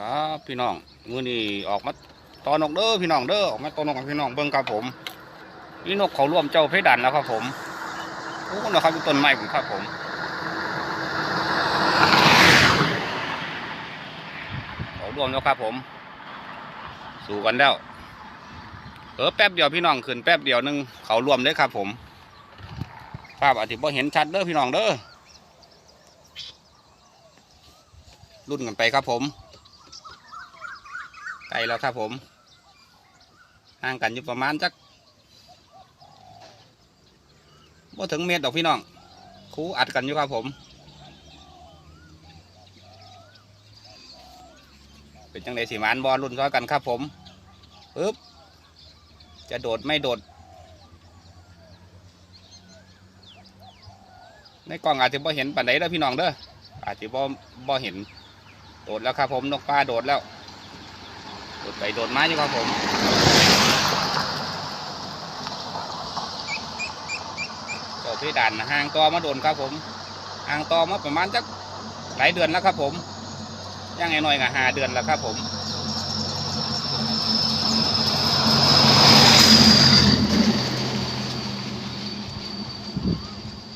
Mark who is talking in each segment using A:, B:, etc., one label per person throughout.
A: ครับพี่น้องมือนี้ออกมาตอนนกเด้อพี่น้องเด้อออกมาตอนนกพี่น้องเบิ่งครับผม นี่นกเขาร่วมเจ้าเพดันแล้วครับผมโอ้นะครับต้นไม้ผมครับผมเขาร่วมแล้วครับผม สู่กันแล้วเออแป๊บเดียวพี่น้องขึ้นแป๊บเดียวนึงเขาร่วมเลยครับผมภาพอาจจะพเห็นชัดเด้อพี่น้องเด้อรุ่นกันไปครับผม กลแล้วครับผมห่างกันอยู่ประมาณจักบ่ถึงเมตรดอกพี่น้องคูอัดกันอยู่ครับผม เป็นจังไดสีมานบอลรุ่นซ้อยกันครับผมปึ๊บจะโดดไม่โดด ในกล้องอาจจะบ่เห็นปันไดเด้อพี่น้องเด้ออาจจะบ่บ่เห็นโดดแล้วครับผมนกปลาโดดแล้ว โดดไปโดดมาอยู่ครับผมเจ้าพี่ด่านห่างตัวมาโดนครับผมห่างตัวมาประมาณจักหลายเดือนแล้วครับผมย่างไงหน่อยๆก็หาเดือนแล้วครับผม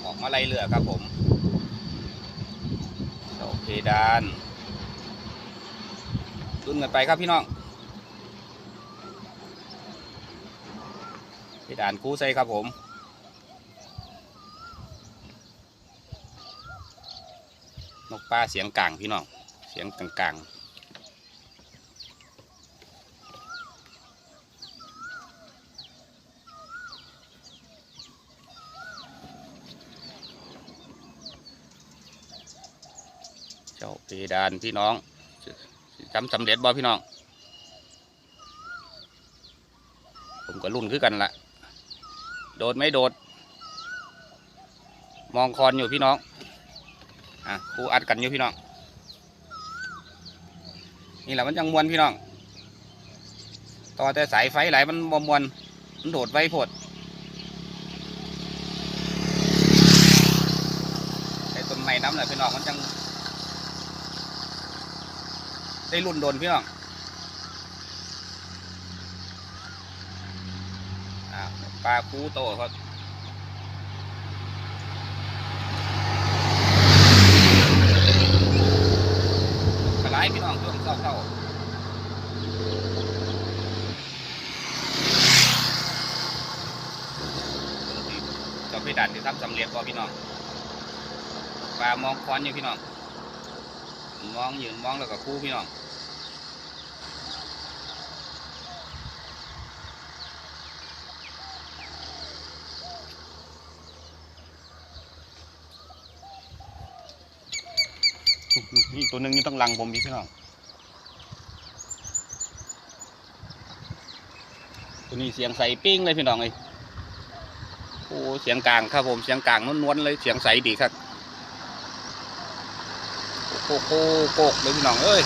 A: ออกมาไล่เรือครับผมเจ้าเพดานดุนกันไปครับพี่น้อง พดานกู้ใส่ครับผมนกปลาเสียงกลางพี่น้อง เสียงกลางๆเจ้าเพดานพี่น้องสิทำสำเร็จบ่พี่น้อง ผมก็รุ่นคือกันละ โดดไม่โดด มองคอนอยู่พี่น้อง อะครูอัดกันอยู่พี่น้อง นี่แหละมันยังมวนพี่น้อง ต่อแต่สายไฟไหลมันบวมวน มันโดดไว้โพดไอ้ต้นไม้น้ำเลยพี่น้องมันจัง ได้รุ่นโดนพี่น้อง อ่าป ลาคูโตครับกระไรพี่น้องช่วงเศร้าๆจ้าพี่ดันที่ทำสำเร็จพอพี่น้องปลามองควันอยู่พี่น้อง มองยืนมองแล้วก็คู่พี่น้อง นี่ตัวหนึ่งยู่ต้องลังผมอีกพี่น้อง ตัวนี้เสียงใสปิ้งเลยพี่น้องเลยโอ้เสียงกลางครับผมเสียงกลางนวลๆเลยเสียงใสดีครับโกโกโกกเลยพี่น้องเอ้ย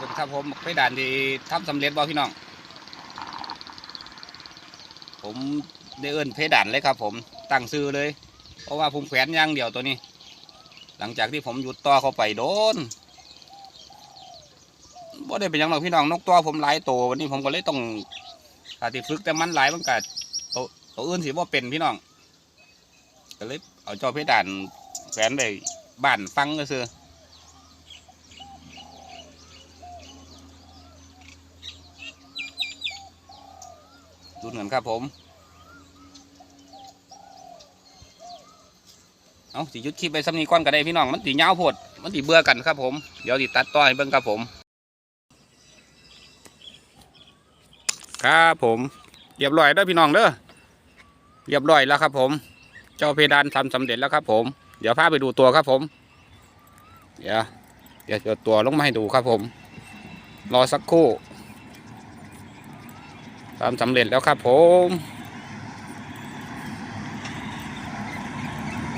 A: คุณครับผมไปด่านที่ทำสำเร็จบ่พี่น้อง ผมได้เอิ้นเพดานเลยครับ ผมตั้งซื้อเลย เพราะว่าผมแขวนย่างเดียวตัวนี้ หลังจากที่ผมหยุดต่อเข้าไปโดนบ่ได้เป็นยังหรอกพี่น้องนกตัวผมหลายตัววันนี้ผมก็เลยต้องถ้าที่ฝึกแต่มันหลายมันก็ตัวตัวอื่นสิบ่เป็นพี่น้องก็เลยเอาจอเพดานแขวนไปบ้านฟังก็คือดูเหมือนครับผม เอาสิยุดคลิปไปสำนีก่อนก็ได้พี่น้องมันตีเงาวโพดมันตีเบื่อกันครับผมเดี๋ยวติตัดต่อให้เบิ่งครับผม ครับผมเรียบร้อยแล้วพี่น้องเด้อเรียบร้อยแล้วครับผม เจ้าเพดานทำสำเร็จแล้วครับผม เดี๋ยวพาไปดูตัวครับผม เดี๋ยวเดี๋ยวตัวลงมาให้ดูครับผม รอสักครู่ทำสำเร็จแล้วครับผม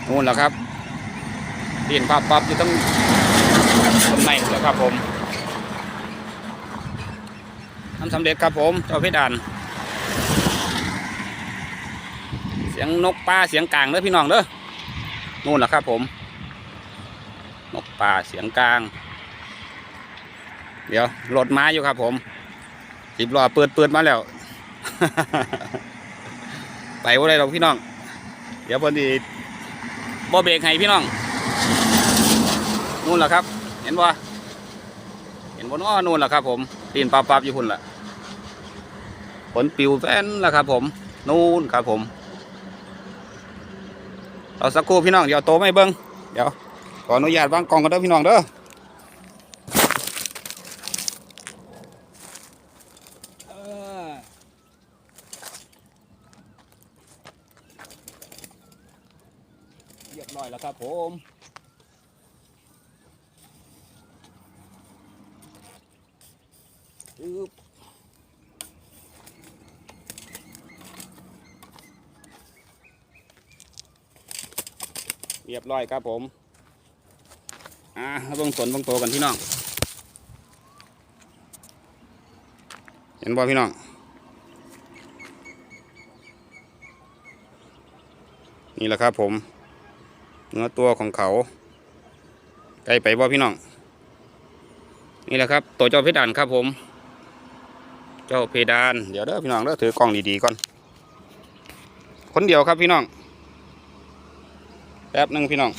A: นู่นแหละครับเปลี่ยนภาพปั๊บอยู่ตั้งต้นไม้เหรอครับผมทำสำเร็จครับผมเจ้าเพดาน เสียงนกปลาเสียงกลางเด้อพี่น้องเด้อนู่นแหละครับผม นกป่าเสียงกลาง เดี๋ยวรถมาอยู่ครับผมสิบล้อเปิดเปิดมาแล้ว ไปว่าไรหรอกพี่น้อง เดี๋ยวพอดี บ่เบรกให้พี่น้องนู่นแหละครับ เห็นบ่เห็นบนอ้อนู่นแหละครับ ผมตีนปับปับอยู่หุ่นละผลปิวแฟนละครับ ผมนู่นครับ ผมเราสักครู่พี่น้องเดี๋ยวโตไม่เบิ้งเดี๋ยวขออนุญาตวางกล่องกันเด้อพี่น้องเด้อเออเรียบร้อยแล้วครับผมอึ๊บเรียบร้อยครับผม อ่าเบิ่งสนเบิ่งโตกันพี่น้อง เห็นบ่พี่น้อง นี่แหละครับผม เนื้อตัวของเขาไกลไปบ่พี่น้อง นี่แหละครับ ตัวเจ้าเพดานครับผม เจ้าเพดาน เดี๋ยวเด้อพี่น้องเด้อถือกล้องดีๆก่อน คนเดียวครับพี่น้อง แป๊บหนึ่งพี่น้อง